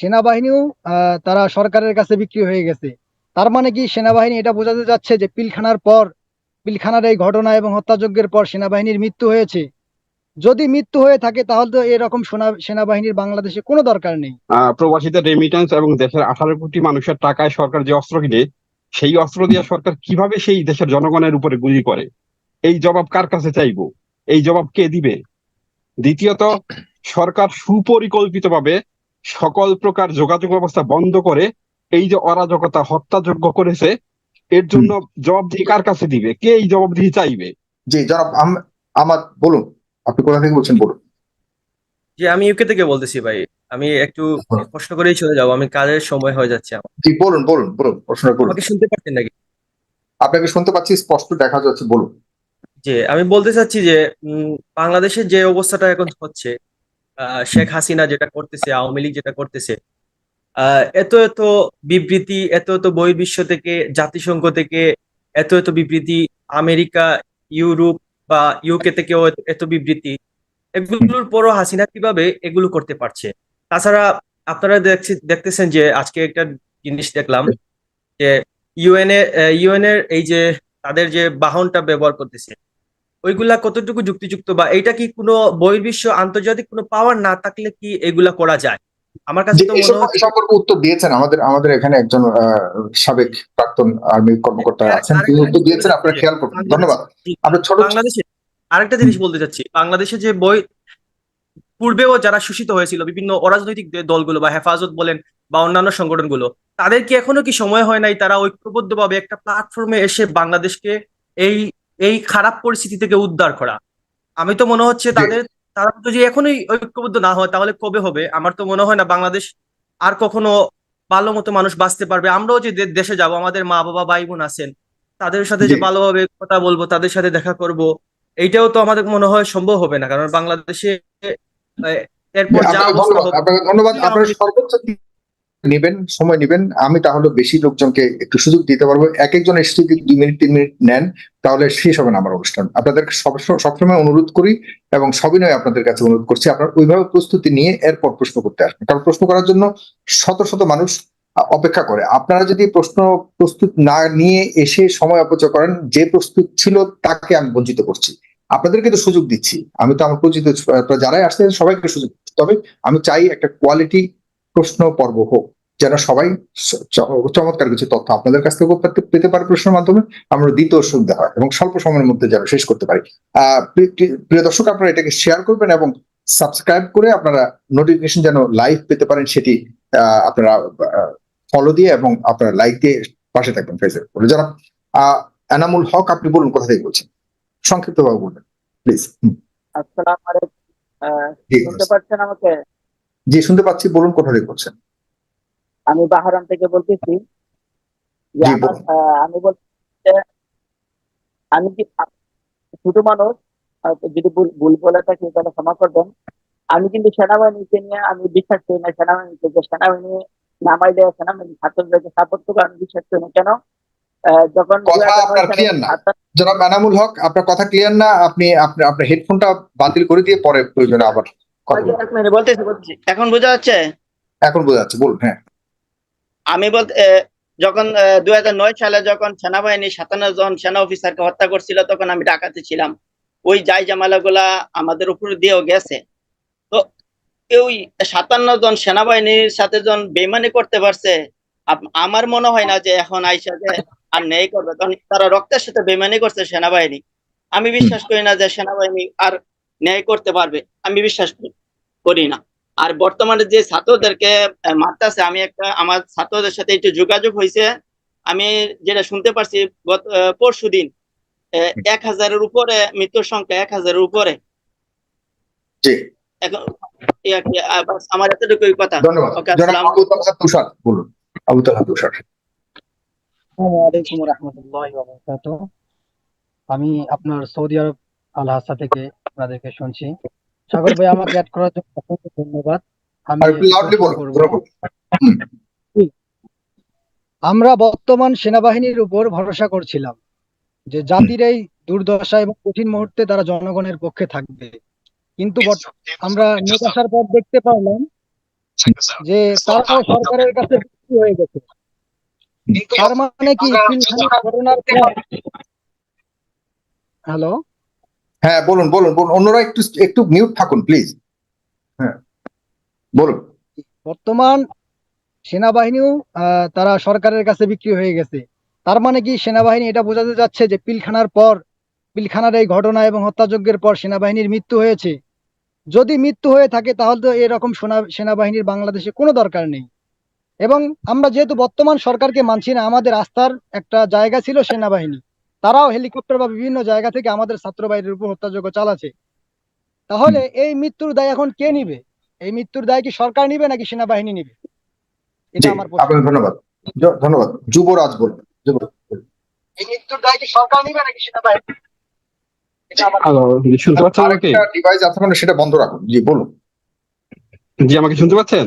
সেনাবাহিনীও তারা সরকারের কাছে বিক্রি হয়ে গেছে। তার মানে কি? সেনাবাহিনী এটা বোঝাতে যাচ্ছে যে পিলখানার পর, পিলখানার এই ঘটনা এবং হত্যাযজ্ঞের পর সেনাবাহিনীর মৃত্যু হয়েছে। যদি মৃত্যু হয়ে থাকে, তাহলে তো এরকম সেনাবাহিনীর বাংলাদেশে কোনো দরকার নেই। প্রবাসীদের রেমিটেন্স এবং দেশের আঠারো কোটি মানুষের টাকায় সরকার যে অস্ত্র কিনে, সেই অস্ত্র দিয়ে সরকার কীভাবে সেই দেশের জনগণের উপরে গুলি করে? এই জবাব কার কাছে চাইব? এই জবাব কে দিবে? দ্বিতীয়ত, সরকার সুপরিকল্পিতভাবে সকল প্রকার যোগাযোগ ব্যবস্থা বন্ধ করে এই যে অরাজকতা হত্যাযোগ্য করেছে এর জন্য জবাবদিহি কার কাছে দিবে? কে এই জবাবদিহি চাইবে? জি জনাব আমার বলুন। আপনি কোথা থেকে বলছেন বলুন। জি আমি ইউকে থেকে বলতেছি ভাই। আমি একটু প্রশ্ন করেই চলে যাব। আমি কাজের সময় হয়ে যাচ্ছে আমার। জি বলুন বলুন বলুন করুন। আমাকে শুনতে পাচ্ছেন নাকি? আপনাকে শুনতে পাচ্ছি স্পষ্ট দেখা যাচ্ছে বলুন। যে আমি বলতে চাচ্ছি যে উম, বাংলাদেশের যে অবস্থাটা এখন হচ্ছে শেখ হাসিনা যেটা করতেছে, আওয়ামী লীগ যেটা করতেছে এত এত বিবৃতি, এত এত বহির্বিশ্ব থেকে, জাতিসংঘ থেকে, এত এত বিবৃতি, আমেরিকা, ইউরোপ বা ইউকে থেকেও এত- বিবৃতি, এগুলোর পরও হাসিনা কীভাবে এগুলো করতে পারছে? তাছাড়া আপনারা দেখতেছেন যে আজকে একটা জিনিস দেখলাম যে ইউএনএ এর ইউএন এর এই যে তাদের যে বাহনটা ব্যবহার করতেছে ওইগুলা কতটুকু যুক্তিযুক্ত বা এটা কি কোনো বহির্বিশ্ব আন্তর্জাতিক কোনো পাওয়ার না থাকলে কি এগুলা করা যায়? আমার কাছে তো মনে সম্পর্কে- হচ্ছে সম্পর্কে উত্তর দিয়েছেন আমাদের আমাদের এখানে একজন সাবেক প্রাক্তন আর্মি কর্মকর্তা হ্যাঁ, আছেন তিনি উত্তর জিনিস দিয়েছেন আপনারা বলতে খেয়াল চাচ্ছি, ধন্যবাদ। আপনার ছোট বাংলাদেশে আরেকটা জিনিস বলতে চাচ্ছি বাংলাদেশে যে বই পূর্বেও যারা শোষিত হয়েছিল বিভিন্ন অরাজনৈতিক দলগুলো বা হেফাজত বলেন বা অন্যান্য সংগঠনগুলো তাদের কি এখনও কি সময় হয় নাই তারা ঐক্যবদ্ধভাবে একটা প্ল্যাটফর্মে এসে বাংলাদেশকে এই এই খারাপ পরিস্থিতি থেকে উদ্ধার করা। আমি তো মনে হচ্ছে তাদের তারা তো যে এখনই ঐক্যবদ্ধ না হয় তাহলে কবে হবে? আমার তো মনে হয় না বাংলাদেশ আর কখনো ভালো মতো মানুষ বাঁচতে পারবে। আমরাও যে দেশে যাব আমাদের মা বাবা ভাই বোন আছেন তাদের সাথে যে ভালোভাবে কথা বলব তাদের সাথে দেখা করব এইটাও তো আমাদের মনে হয় সম্ভব হবে না। কারণ বাংলাদেশে এরপর যা ধন্যবাদ। আপনারা সর্বোচ্চ নেবেন, সময় নেবেন। আমি তাহলে বেশি লোকজনকে একটু সুযোগ দিতে পারব। এক একজন এসে যদি দুই মিনিট, তিন মিনিট নেন, তাহলে শেষ হবে না আমার অনুষ্ঠান। আপনাদের সব- সবসময় অনুরোধ করি এবং সবিনয় আপনাদের কাছে অনুরোধ করছি, আপনারা ওইভাবে প্রস্তুতি নিয়ে এরপর প্রশ্ন করতে আসবেন। কারণ প্রশ্ন করার জন্য শত শত মানুষ অপেক্ষা করে। আপনারা যদি প্রশ্ন প্রস্তুত না নিয়ে এসে সময় অপচয় করেন, যে প্রস্তুত ছিল তাকে আমি বঞ্চিত করছি। আপনাদেরকে তো সুযোগ দিচ্ছি। আমি তো আমার পরিচিত যারাই আসছেন সবাইকে সুযোগ তবে আমি চাই একটা কোয়ালিটি প্রশ্ন পর্ব হোক। যেন সবাই চমৎকার কিছু তথ্য আপনাদের কাছ থেকেও পেতে- পারে প্রশ্নের মাধ্যমে আমরা দ্বিতীয় সুবিধা হয় এবং স্বল্প সময়ের মধ্যে যেন শেষ করতে পারি। প্রিয় দর্শক আপনারা এটাকে শেয়ার করবেন এবং সাবস্ক্রাইব করে আপনারা নোটিফিকেশন যেন লাইভ পেতে পারেন সেটি আহ, আপনারা ফলো দিয়ে এবং আপনারা লাইক দিয়ে পাশে থাকবেন ফেসবুক যারা আহ এনামুল হক আপনি বলুন কোথা থেকে বলছেন? সংক্ষিপ্তভাবে বলবেন প্লিজ আসসালামু আলাইকুম। আহ, শুনতে পাচ্ছেন আমাকে? জি শুনতে পাচ্ছি বলুন কোথা থেকে বলছেন? আমি বাহারাম থেকে বলতেছি। আমি বলছি আমি কি ছোট মানুষ যদি ভুল বলে থাকি তাহলে ক্ষমা করবেন আমি কিন্তু সেনাবাহিনীকে নিয়ে আমি বিশ্বাস করি না সেনাবাহিনীকে যে সেনাবাহিনী নামাইলে সেনাবাহিনী ছাত্রদেরকে সাপোর্ট করবে আমি বিশ্বাস করি না। কেন? যখন কথা আপনার না। জনাব হক আপনার কথা ক্লিয়ার না আপনি আপনার আপনার হেডফোনটা বাতিল করে দিয়ে পরে প্রয়োজনে আবার এখন বোঝা যাচ্ছে? এখন বোঝা যাচ্ছে বলুন হ্যাঁ। আমি বলতে যখন দুই সালে যখন সেনাবাহিনী সাতান্ন জন সেনা অফিসারকে হত্যা করছিল তখন আমি ঢাকাতে ছিলাম। ওই যাই জামালা গুলা আমাদের উপর দিয়েও গেছে। তো ওই সাতান্ন জন সেনাবাহিনীর সাথে জন বেমানি করতে পারছে আমার মনে হয় না যে এখন আইসা যে আর নেই করবে কারণ তারা রক্তের সাথে বেমানি করছে সেনাবাহিনী। আমি বিশ্বাস করি না যে সেনাবাহিনী আর ন্যায় করতে পারবে। আমি বিশ্বাস করি- করি না। আর বর্তমানে যে ছাত্রদেরকে মারতাছে আমি একটা আমার ছাত্রদের সাথে একটু যোগাযোগ হয়েছে আমি যেটা শুনতে পারছি গত পরশু দিন এক হাজারের উপরে মৃত্যুর সংখ্যা এক হাজারের উপরে। এখন আমার এতটুকুই কথা। তুষার বলুন। আবু তুষার। আমি আপনার সৌদি আরব আল হাসা থেকে আপনাদেরকে শুনছি। সাগর ভাই আমাকে অ্যাড করার জন্য অসংখ্য ধন্যবাদ। আমরা বর্তমান সেনাবাহিনীর উপর ভরসা করছিলাম যে জাতির এই দুর্দশা এবং কঠিন মুহূর্তে তারা জনগণের পক্ষে থাকবে। কিন্তু বর্ত- আমরা নিয়োগ আসার পর দেখতে পারলাম যে তারা সরকারের কাছে বিক্রি হয়ে গেছে। তার মানে কি ঘটনার হ্যালো হ্যাঁ বলুন বলুন বলুন। অন্যরা একটু একটু মিউট থাকুন প্লিজ হ্যাঁ বলুন। বর্তমান সেনাবাহিনীও তারা সরকারের কাছে বিক্রি হয়ে গেছে। তার মানে কি, সেনাবাহিনী এটা বোঝাতে যাচ্ছে যে পিলখানার পর, পিলখানার এই ঘটনা এবং হত্যাযজ্ঞের পর সেনাবাহিনীর মৃত্যু হয়েছে। যদি মৃত্যু হয়ে থাকে, তাহলে তো এরকম সোনা- সেনাবাহিনীর বাংলাদেশে কোনো দরকার নেই। এবং আমরা যেহেতু বর্তমান সরকারকে মানছি না, আমাদের আস্থার একটা জায়গা ছিল সেনাবাহিনী। তারাও হেলিকপ্টার বা বিভিন্ন জায়গা থেকে আমাদের ছাত্র বাহিনীর উপর হত্যাযজ্ঞ চালাচ্ছে। তাহলে এই মৃত্যুর দায় এখন কে নিবে? এই মৃত্যুর দায় কি সরকার নিবে নাকি সেনাবাহিনী নিবে? এটা আমার ধন্যবাদ। ধন্যবাদ। যুবরাজ বলুন এই মৃত্যুর দায় কি সরকার নিবে নাকি সেনাবাহিনী? এটা আমার হ্যালো শুনতে পাচ্ছেন আমাকে আরেকটা ডিভাইস আছে সেটা বন্ধ রাখুন। জি বলুন। জি আমাকে শুনতে পাচ্ছেন?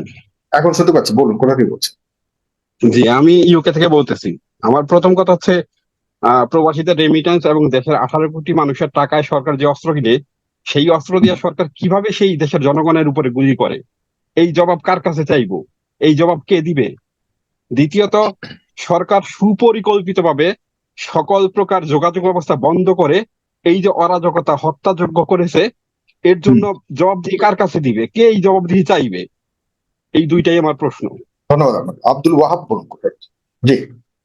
এখন শুনতে পাচ্ছি। বলুন কোথা থেকে বলছেন? জি আমি ইউকে থেকে বলতেছি। আমার প্রথম কথা হচ্ছে প্রবাসীদের রেমিটেন্স এবং দেশের আঠারো কোটি মানুষের টাকায় সরকার যে অস্ত্র কিনে সেই অস্ত্র দিয়ে সরকার কীভাবে সেই দেশের জনগণের উপরে গুলি করে? এই জবাব কার কাছে চাইব? এই জবাব কে দিবে? দ্বিতীয়ত সরকার সুপরিকল্পিতভাবে সকল প্রকার যোগাযোগ ব্যবস্থা বন্ধ করে এই যে অরাজকতা হত্যাযোগ্য করেছে এর জন্য জবাবদিহি কার কাছে দিবে? কে এই জবাবদিহি চাইবে? এই দুইটাই আমার প্রশ্ন। ধন্যবাদ আব্দুল ওয়াহাব বলুন জি।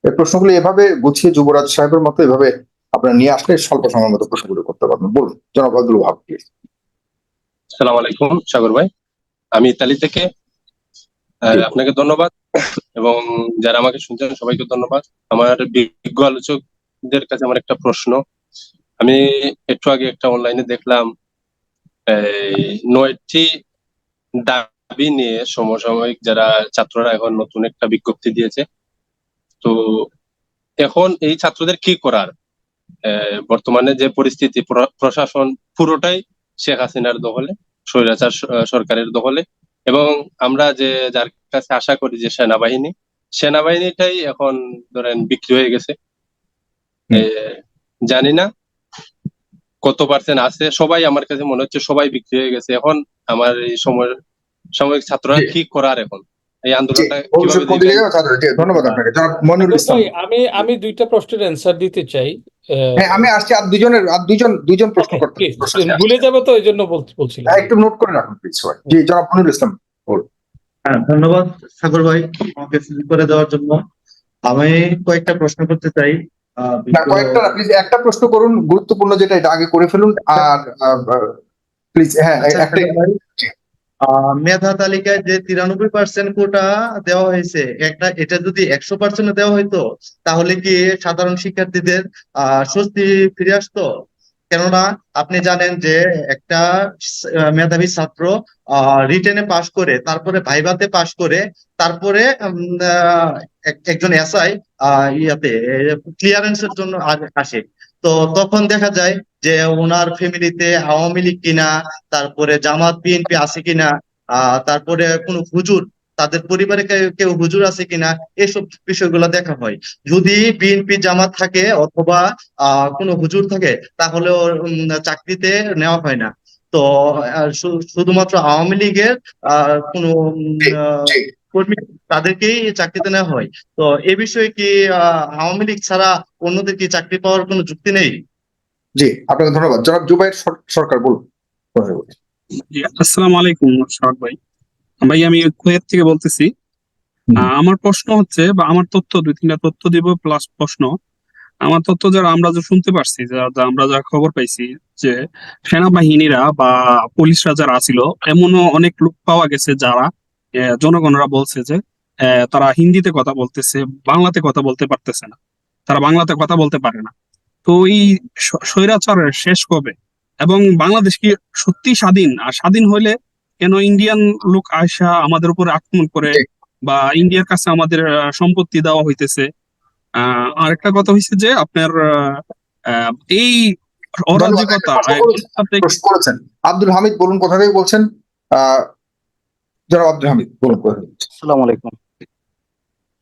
এই প্রশ্নগুলো এভাবে গুছিয়ে যুবরাজ সাহেবের মতো এভাবে আপনারা নিয়ে আসলে স্বল্প সময়ের মতো প্রশ্নগুলো করতে পারবেন। বলুন জনাব আব্দুল ওয়াহাব প্লিজ সালাম আলাইকুম সাগর ভাই। আমি ইতালি থেকে আপনাকে ধন্যবাদ এবং যারা আমাকে শুনছেন সবাইকে ধন্যবাদ। আমার বিজ্ঞ আলোচকদের কাছে আমার একটা প্রশ্ন। আমি একটু আগে একটা অনলাইনে দেখলাম নয়টি দাবি নিয়ে সমসাময়িক যারা ছাত্ররা এখন নতুন একটা বিজ্ঞপ্তি দিয়েছে তো এখন এই ছাত্রদের কি করার? বর্তমানে যে পরিস্থিতি প্র- প্রশাসন পুরোটাই শেখ হাসিনার দখলে স্বৈরাচার সরকারের দখলে এবং আমরা যে যার কাছে আশা করি যে সেনাবাহিনী সেনাবাহিনীটাই এখন ধরেন বিক্রি হয়ে গেছে। জানি না কত পার্সেন্ট আছে সবাই আমার কাছে মনে হচ্ছে সবাই বিক্রি হয়ে গেছে। এখন আমার এই সময় সাময়িক ছাত্ররা কি করার এখন? এই আন্দোলনটা ধন্যবাদ আপনাকে। জনাব মনিরুল ইসলাম। ভাই, আমি আমি দুইটা প্রশ্নের অ্যান্সার দিতে চাই। হ্যাঁ আমি আসছি আর দুজনের আর দুজন দুজন প্রশ্ন করতে। ভুলে যাবে তো এই জন্য বল- বলছিলাম। হ্যাঁ, একটু নোট করে রাখুন প্লিজ সবাই। জি জনাব মনিরুল ইসলাম হ্যাঁ ধন্যবাদ সাগর ভাই আমাকে সুযোগ করে দেওয়ার জন্য। আমি কয়েকটা প্রশ্ন করতে চাই। আহ, কয়েকটা প্লিজ একটা প্রশ্ন করুন গুরুত্বপূর্ণ যেটা এটা আগে করে ফেলুন আর প্লিজ হ্যাঁ আচ্ছা, একটা মেধা তালিকায় যে তিরানব্বই পার্সেন্ট কোটা দেওয়া হয়েছে, একটা, এটা যদি একশো পার্সেন্ট দেওয়া হইতো, তাহলে কি সাধারণ শিক্ষার্থীদের স্বস্তি ফিরে আসতো? কেননা, আপনি জানেন যে একটা মেধাবী ছাত্র রিটেনে পাশ করে, তারপরে ভাইভাতে পাশ করে, তারপরে একজন এসআই ইয়াতে ক্লিয়ারেন্সের জন্য আসে। তো তখন দেখা যায় যে ওনার ফ্যামিলিতে আওয়ামী লীগ কিনা, তারপরে জামাত, বিএনপি আছে কিনা তারপরে কোনো হুজুর, তাদের পরিবারে কেউ- হুজুর আছে কিনা, এসব বিষয়গুলো দেখা হয় যদি বিএনপি জামাত থাকে অথবা কোনো হুজুর থাকে, তাহলে চাকরিতে নেওয়া হয় না তো শুধুমাত্র আওয়ামী লীগের কোনো। কর্মী তাদেরকেই চাকরিতে নেওয়া হয়। তো এ বিষয়ে কি আহ, আওয়ামী লীগ ছাড়া অন্যদের কি চাকরি পাওয়ার কোনো যুক্তি নেই? জি আপনাকে ধন্যবাদ। জনাব জুবাইর সরকার বলুন। আসসালামু আলাইকুম শাহর ভাই। ভাই আমি কুয়েত থেকে বলতেছি। আহ, আমার প্রশ্ন হচ্ছে বা আমার তথ্য দুই তিনটা তথ্য দিব প্লাস প্রশ্ন। আমার তথ্য যারা আমরা যে শুনতে পারছি যা- আমরা যা খবর পাইছি যে সেনাবাহিনীরা বা পুলিশরা যারা আছিল এমনও অনেক লোক পাওয়া গেছে যারা জনগণরা বলছে যে তারা হিন্দিতে কথা বলতেছে বাংলাতে কথা বলতে পারতেছে না। তারা বাংলাতে কথা বলতে পারে না। তো এই স্বৈরাচারের শেষ কবে? এবং বাংলাদেশ কি সত্যি স্বাধীন? আর স্বাধীন হইলে কেন ইন্ডিয়ান লোক আয়সা আমাদের উপরে আক্রমণ করে বা ইন্ডিয়ার কাছে আমাদের সম্পত্তি দেওয়া হইতেছে? আহ আরেকটা কথা হইছে যে আপনার এই অরাজকতা আব্দুল হামিদ বলুন কোথা থেকে বলছেন? জনাব আব্দুল হামিদ বলুন? আসসালামু আলাইকুম।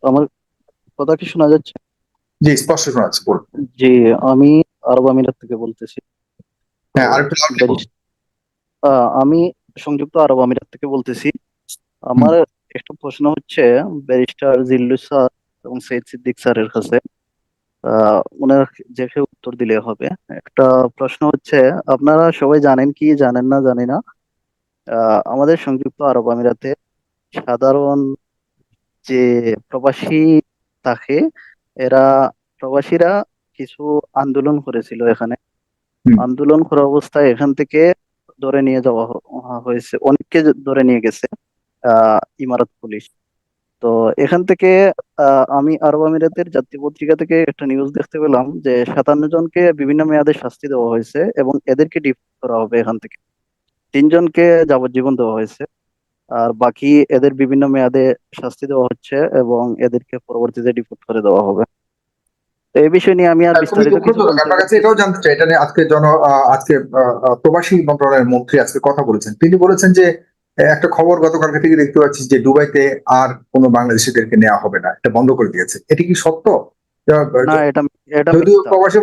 আমার কথা কি শোনা যাচ্ছে? জি স্পষ্ট শোনা যাচ্ছে বলুন। জি আমি আরব আমিরাত থেকে বলতেছি। হ্যাঁ আমি সংযুক্ত আরব আমিরাত থেকে বলতেছি। আমার একটা প্রশ্ন হচ্ছে ব্যারিস্টার জিল্লু স্যার এবং সৈয়দ সিদ্দিক স্যারের কাছে ওনার দেখে উত্তর দিলে হবে। একটা প্রশ্ন হচ্ছে আপনারা সবাই জানেন কি জানেন না জানি না। আমাদের সংযুক্ত আরব আমিরাতে সাধারণ যে প্রবাসী থাকে এরা প্রবাসীরা কিছু আন্দোলন করেছিল এখানে। আন্দোলন করা অবস্থায় এখান থেকে ধরে নিয়ে যাওয়া হয়েছে। অনেককে ধরে নিয়ে গেছে আহ ইমারত পুলিশ। তো এখান থেকে আহ, আমি আরব আমিরাতের জাতীয় পত্রিকা থেকে একটা নিউজ দেখতে পেলাম যে সাতান্ন জনকে বিভিন্ন মেয়াদে শাস্তি দেওয়া হয়েছে এবং এদেরকে ডিপোর্ট করা হবে এখান থেকে। তিনজনকে যাবজ্জীবন দেওয়া হয়েছে। আর বাকি এদের বিভিন্ন মেয়াদে শাস্তি দেওয়া হচ্ছে এবং এদেরকে পরবর্তীতে ডিপোর্ট করে দেওয়া হবে। তো এই বিষয় নিয়ে আমি আর বিস্তারিত কিছু আপনার কাছে এটাও জানতে চাই। এটা নিয়ে আজকে জন আজকে প্রবাসী মন্ত্রণালয়ের মন্ত্রী আজকে কথা বলেছেন। তিনি বলেছেন যে একটা খবর গতকালকে থেকে দেখতে পাচ্ছি যে দুবাইতে আর কোনো বাংলাদেশিদেরকে নেওয়া হবে না। এটা বন্ধ করে দিয়েছে। এটা কি সত্য? যদিও প্রবাসী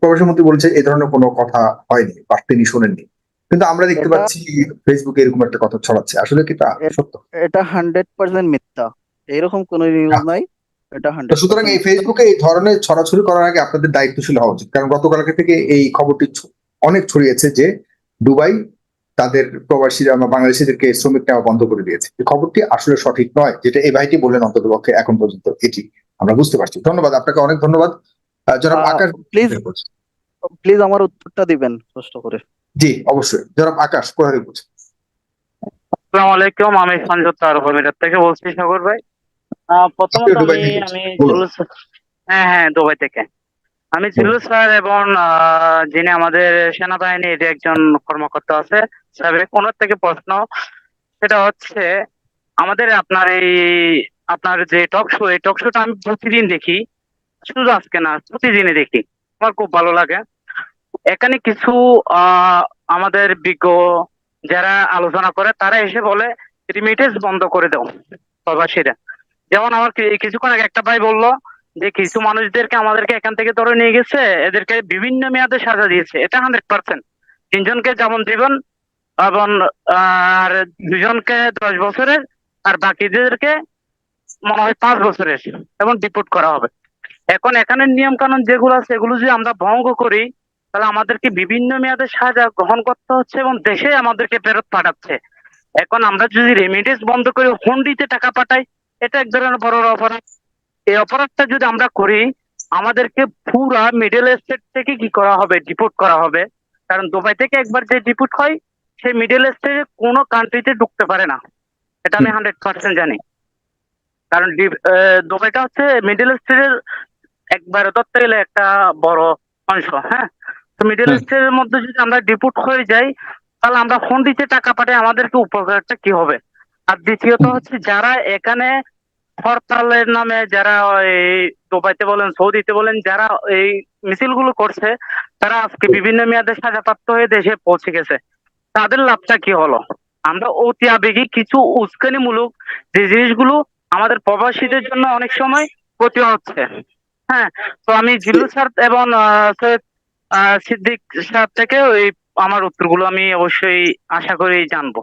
প্রবাসী মন্ত্রী বলছে এই ধরনের কোনো কথা হয়নি বা তিনি শোনেননি। কিন্তু আমরা দেখতে পাচ্ছি ফেসবুকে এরকম একটা কথা ছড়াচ্ছে। আসলে কি তা সত্য? এটা হান্ড্রেড পার্সেন্ট মিথ্যা। এরকম কোনো নিউজ। নাই এটা হান্ড্রেড সুতরাং এই ফেসবুকে এই ধরনের ছড়াছড়ি করার আগে আপনাদের দায়িত্বশীল হওয়া উচিত। কারণ গতকালকে থেকে এই খবরটি অনেক ছড়িয়েছে যে দুবাই তাদের প্রবাসীরা বা বাংলাদেশিদেরকে শ্রমিক নেওয়া বন্ধ করে দিয়েছে। এই খবরটি আসলে সঠিক নয় যেটা এই ভাইটি বললেন অন্ততপক্ষে এখন পর্যন্ত এটি আমরা বুঝতে পারছি। ধন্যবাদ আপনাকে অনেক ধন্যবাদ। জনাব আকাশ প্লিজ প্লিজ আমার উত্তরটা দিবেন কষ্ট করে। জি অবশ্যই। জনাব আকাশ কোথা থেকে বলছেন? আসসালামু আলাইকুম আমি সংযুক্ত আরব আমিরাত থেকে বলছি সাগর ভাই। প্রথমত আমি আমি হ্যাঁ হ্যাঁ দুবাই থেকে। আমি জুলুস স্যার এবং যিনি আমাদের সেনাবাহিনীর একজন কর্মকর্তা আছে সাবেক ওনার থেকে প্রশ্ন। সেটা হচ্ছে আমাদের আপনার এই আপনার যে টক শো এই টক শোটা আমি প্রতিদিন দেখি। শুধু আজকে না প্রতিদিনই দেখি। আমার খুব ভালো লাগে। এখানে কিছু আমাদের বিজ্ঞ যারা আলোচনা করে, তারা এসে বলে রিমিটেন্স বন্ধ করে দাও প্রবাসীরা। যেমন আমার কিছুক্ষণ আগে একটা ভাই বলল যে, কিছু মানুষদেরকে আমাদেরকে এখান থেকে ধরে নিয়ে গেছে, এদেরকে বিভিন্ন মেয়াদে সাজা দিয়েছে। এটা হান্ড্রেড পার্সেন্ট। তিনজনকে যেমন দিবেন এবং, আর দুজনকে দশ বছরের আর বাকিদেরকে মনে হয় পাঁচ বছরের এবং ডিপোর্ট করা হবে। এখন এখানে নিয়ম কানুন যেগুলো আছে যদি আমরা ভঙ্গ করি তাহলে আমাদেরকে বিভিন্ন মেয়াদে সাজা গ্রহণ করতে হচ্ছে এবং দেশে আমাদেরকে ফেরত পাঠাচ্ছে। এখন আমরা যদি রেমিটেন্স বন্ধ করে হুন্ডিতে টাকা পাঠাই এটা এক ধরনের বড় অপরাধ। এই অপরাধটা যদি আমরা করি আমাদেরকে পুরা মিডল স্টেট থেকে কি করা হবে? ডিপোর্ট করা হবে। কারণ দুবাই থেকে একবার যে ডিপোর্ট হয় সেই মিডল স্টেটে কোনো কান্ট্রিতে ঢুকতে পারে না। এটা আমি হান্ড্রেড পার্সেন্ট জানি। কারণ দুবাইটা হচ্ছে মিডল স্টেটের একবার ধরতে গেলে একটা বড় অংশ হ্যাঁ? মিডল হুম। স্টেটের মধ্যে যদি আমরা ডিপোর্ট হয়ে যাই তাহলে আমরা ফন্ডিতে টাকা পাঠাই আমাদেরকে উপকারটা কি হবে? আর দ্বিতীয়ত হচ্ছে যারা এখানে হরতালের নামে যারা এই দুবাইতে বলেন সৌদিতে বলেন যারা এই মিছিলগুলো করছে তারা আজকে বিভিন্ন মেয়াদে সাজাপ্রাপ্ত হয়ে দেশে পৌঁছে গেছে। তাদের লাভটা কি হলো? আমরা অতি আবেগী কিছু উস্কানিমূলক যে জিনিসগুলো আমাদের প্রবাসীদের জন্য অনেক সময় ক্ষতি হচ্ছে। হ্যাঁ তো আমি জিল্লু স্যার এবং সৈয়দ সিদ্দিক সাহেব থেকে ওই আমার উত্তরগুলো আমি অবশ্যই আশা করি জানব।